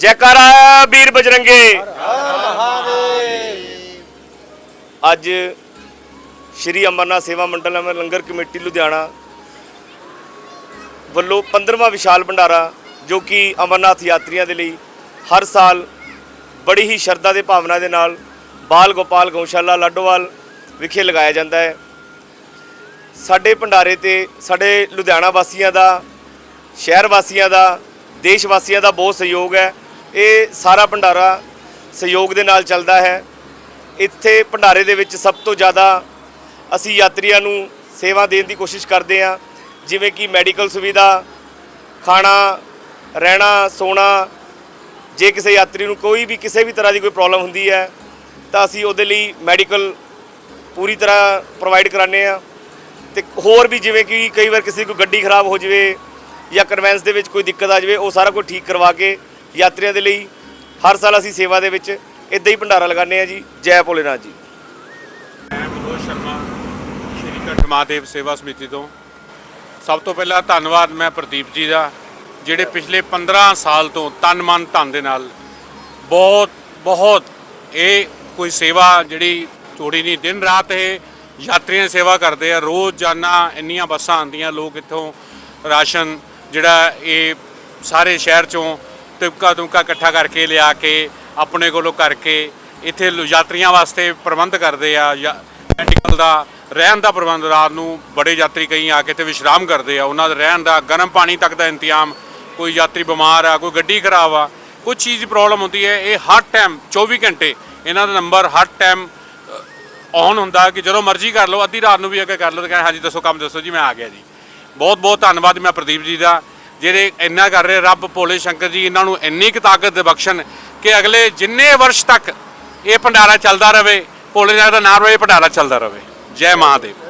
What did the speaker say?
ਜੈਕਾਰਾ ਵੀਰ ਬਜਰੰਗੇ। ਅੱਜ ਸ਼੍ਰੀ ਅਮਰਨਾਥ ਸੇਵਾ ਮੰਡਲ ਅਮਰ ਲੰਗਰ ਕਮੇਟੀ ਲੁਧਿਆਣਾ ਵੱਲੋਂ 15ਵਾਂ ਵਿਸ਼ਾਲ ਭੰਡਾਰਾ ਜੋ ਕਿ ਅਮਰਨਾਥ ਯਾਤਰੀਆਂ ਦੇ ਲਈ ਹਰ ਸਾਲ ਬੜੀ ਹੀ ਸ਼ਰਧਾ ਦੇ ਭਾਵਨਾ ਦੇ ਨਾਲ ਬਾਲ ਗੋਪਾਲ ਗਊਸ਼ਾਲਾ ਲਾਡੋਵਾਲ ਵਿਖੇ ਲਗਾਇਆ ਜਾਂਦਾ ਹੈ। ਸਾਡੇ ਭੰਡਾਰੇ ਤੇ ਸਾਡੇ ਲੁਧਿਆਣਾ ਵਾਸੀਆਂ ਦਾ, ਸ਼ਹਿਰ ਵਾਸੀਆਂ ਦਾ, ਦੇਸ਼ ਵਾਸੀਆਂ ਦਾ ਬਹੁਤ ਸਹਿਯੋਗ ਹੈ। ਇਹ ਸਾਰਾ ਭੰਡਾਰਾ ਸਹਿਯੋਗ ਦੇ ਨਾਲ ਚੱਲਦਾ ਹੈ। ਇੱਥੇ ਭੰਡਾਰੇ ਦੇ ਵਿੱਚ ਸਭ ਤੋਂ ਜ਼ਿਆਦਾ ਅਸੀਂ ਯਾਤਰੀਆਂ ਨੂੰ ਸੇਵਾ ਦੇਣ ਦੀ ਕੋਸ਼ਿਸ਼ ਕਰਦੇ ਹਾਂ, ਜਿਵੇਂ ਕਿ ਮੈਡੀਕਲ ਸੁਵਿਧਾ, ਖਾਣਾ, ਰਹਿਣਾ, ਸੋਣਾ ਜੇ ਕਿਸੇ ਯਾਤਰੀ ਨੂੰ ਕੋਈ ਵੀ ਕਿਸੇ ਵੀ ਤਰ੍ਹਾਂ ਦੀ ਕੋਈ ਪ੍ਰੋਬਲਮ ਹੁੰਦੀ ਹੈ, ਤਾਂ ਅਸੀਂ ਉਹਦੇ ਲਈ ਮੈਡੀਕਲ ਪੂਰੀ ਤਰ੍ਹਾਂ ਪ੍ਰੋਵਾਈਡ ਕਰਾਉਂਦੇ ਆ ਤੇ ਹੋਰ ਵੀ ਜਿਵੇਂ ਕਿ ਕਈ ਵਾਰ ਕਿਸੇ ਕੋਈ ਗੱਡੀ ਖਰਾਬ ਹੋ ਜਾਵੇ ਜਾਂ ਕਨਵੈਂਸ ਦੇ ਵਿੱਚ ਕੋਈ ਦਿੱਕਤ ਆ ਜਾਵੇ, ਉਹ ਸਾਰਾ ਕੁਝ ਠੀਕ ਕਰਵਾ ਕੇ ਯਾਤਰੀਆਂ ਦੇ ਲਈ ਹਰ ਸਾਲ ਅਸੀਂ ਸੇਵਾ ਦੇ ਵਿੱਚ ਇਦਾਂ ਹੀ ਭੰਡਾਰਾ ਲਗਾਉਂਦੇ ਆ ਜੀ। ਜੈ ਭੋਲੇਨਾਥ ਜੀ। ਮੈਂ ਮਨੋਜ ਸ਼ਰਮਾ, ਸ਼੍ਰੀ ਕੰਠ ਮਹਾਦੇਵ ਸੇਵਾ ਸਮਿਤੀ ਤੋਂ। ਸਭ ਤੋਂ ਪਹਿਲਾਂ ਧੰਨਵਾਦ ਮੈਂ ਪ੍ਰਦੀਪ ਜੀ ਦਾ। ਜਿਹੜੇ ਪਿਛਲੇ 15 ਸਾਲ ਤੋਂ ਤਨ ਮਨ ਧਨ ਦੇ ਨਾਲ ਬਹੁਤ ਬਹੁਤ ਇਹ ਕੋਈ ਸੇਵਾ ਜਿਹੜੀ ਥੋੜੀ ਨਹੀਂ, ਦਿਨ ਰਾਤ ਇਹ ਯਾਤਰੀਆਂ ਦੀ ਸੇਵਾ ਕਰਦੇ ਆ, ਰੋਜ਼ਾਨਾ ਇੰਨੀਆਂ ਬੱਸਾਂ ਆਉਂਦੀਆਂ, ਲੋਕ ਇੱਥੋਂ ਰਾਸ਼ਨ ਜਿਹੜਾ ਇਹ ਸਾਰੇ ਸ਼ਹਿਰ ਚੋਂ ਤਿਪਕਾ ਤੁਮਕਾ ਇਕੱਠਾ ਕਰਕੇ ਲਿਆ ਕੇ ਆਪਣੇ ਕੋਲੋਂ ਕਰਕੇ ਇੱਥੇ ਯਾਤਰੀਆਂ ਵਾਸਤੇ ਪ੍ਰਬੰਧ ਕਰਦੇ ਆ ਮੈਡੀਕਲ ਦਾ, ਰਹਿਣ ਦਾ ਪ੍ਰਬੰਧ ਰਾਤ ਨੂੰ ਬੜੇ ਯਾਤਰੀ ਕਈ ਆ ਕੇ ਤੇ ਵਿਸ਼ਰਾਮ ਕਰਦੇ ਆ, ਉਹਨਾਂ ਦਾ ਰਹਿਣ ਦਾ, ਗਰਮ ਪਾਣੀ ਤੱਕ ਦਾ ਇੰਤਜ਼ਾਮ ਕੋਈ ਯਾਤਰੀ ਬਿਮਾਰ ਆ, ਕੋਈ ਗੱਡੀ ਖਰਾਬ ਆ, ਕੋਈ ਚੀਜ਼ ਦੀ ਪ੍ਰੋਬਲਮ ਹੁੰਦੀ ਹੈ, ਇਹ ਹਰ ਟਾਈਮ 24 ਘੰਟੇ ਇਹਨਾਂ ਦਾ ਨੰਬਰ ਹਰ ਟਾਈਮ ਔਨ ਹੁੰਦਾ ਕਿ ਜਦੋਂ ਮਰਜ਼ੀ ਕਰ ਲਓ, ਅੱਧੀ ਰਾਤ ਨੂੰ ਵੀ ਅਗਰ ਕਰ ਲਓ ਤਾਂ ਕਹਿੰਦੇ, ਹਾਂਜੀ ਦੱਸੋ, ਕੰਮ ਦੱਸੋ ਜੀ, ਮੈਂ ਆ ਗਿਆ ਜੀ। ਬਹੁਤ ਬਹੁਤ ਧੰਨਵਾਦ ਮੈਂ ਪ੍ਰਦੀਪ ਜੀ ਦਾ, ਜਿਹੜੇ ਇੰਨਾ ਕਰ ਰਹੇ, ਰੱਬ ਭੋਲੇ ਸ਼ੰਕਰ ਜੀ, ਇਹਨਾਂ ਨੂੰ ਇੰਨੀ ਕੁ ਤਾਕਤ ਦੇ ਬਖਸ਼ਣ ਕਿ ਅਗਲੇ ਜਿੰਨੇ ਵਰਸ਼ ਤੱਕ ਇਹ ਭੰਡਾਰਾ ਚੱਲਦਾ ਰਹੇ, ਭੋਲੇ ਨਾਥ ਦਾ ਨਾਮ ਰਵੇ ਭੰਡਾਰਾ ਚੱਲਦਾ ਰਹੇ। ਜੈ ਮਹਾਦੇਵ।